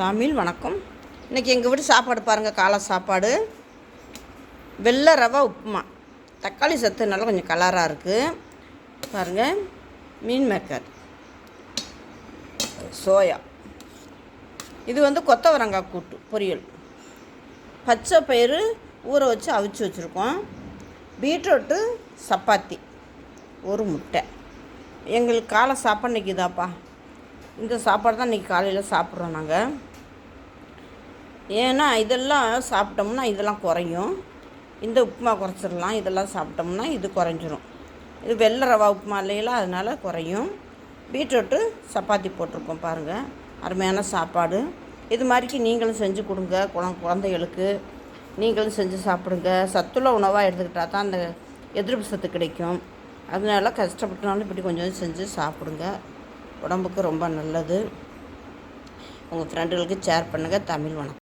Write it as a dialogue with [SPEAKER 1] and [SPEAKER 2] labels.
[SPEAKER 1] தமிழ் வணக்கம். இன்றைக்கி எங்கள் வீட்டு சாப்பாடு பாருங்கள் காலை சாப்பாடு. வெள்ளை ரவா உப்புமா. தக்காளி சத்து நல்லா கொஞ்சம் கலராக இருக்குது பாருங்கள் மீன் மேக்கர். சோயா. இது வந்து கொத்தவரங்காய் கூட்டு பொரியல். பச்சை பயிறு ஊற வச்சு அவிச்சு வச்சுருக்கோம். பீட்ரூட்டு சப்பாத்தி ஒரு முட்டை. எங்களுக்கு காலை சாப்பாடு இன்றைக்கி இதாப்பா இந்த சாப்பாடு தான் இன்றைக்கி காலையில் சாப்பிட்றோம் நாங்கள் ஏன்னா இதெல்லாம் சாப்பிட்டோம்னா இதெல்லாம் குறையும். இந்த உப்புமா குறைச்சிடலாம். இதெல்லாம் சாப்பிட்டோம்னா இது குறைஞ்சிரும். இது வெள்ளை ரவா உப்புமா இல்லைங்களா? அதனால் குறையும். பீட்ரூட்டு சப்பாத்தி போட்டிருக்கோம் பாருங்கள் அருமையான சாப்பாடு. இது மாதிரிக்கு நீங்களும் செஞ்சு கொடுங்க. குழ குழந்தைகளுக்கு நீங்களும் செஞ்சு சாப்பிடுங்க. சத்துள்ள உணவாக எடுத்துக்கிட்டால் தான் அந்த எதிர்ப்பு சத்து கிடைக்கும். அதனால கஷ்டப்பட்டனாலும் இப்படி கொஞ்சம் செஞ்சு சாப்பிடுங்க. உடம்புக்கு ரொம்ப நல்லது. உங்கள் ஃப்ரெண்டுகளுக்கு ஷேர் பண்ணுங்கள் தமிழ் வணக்கம்.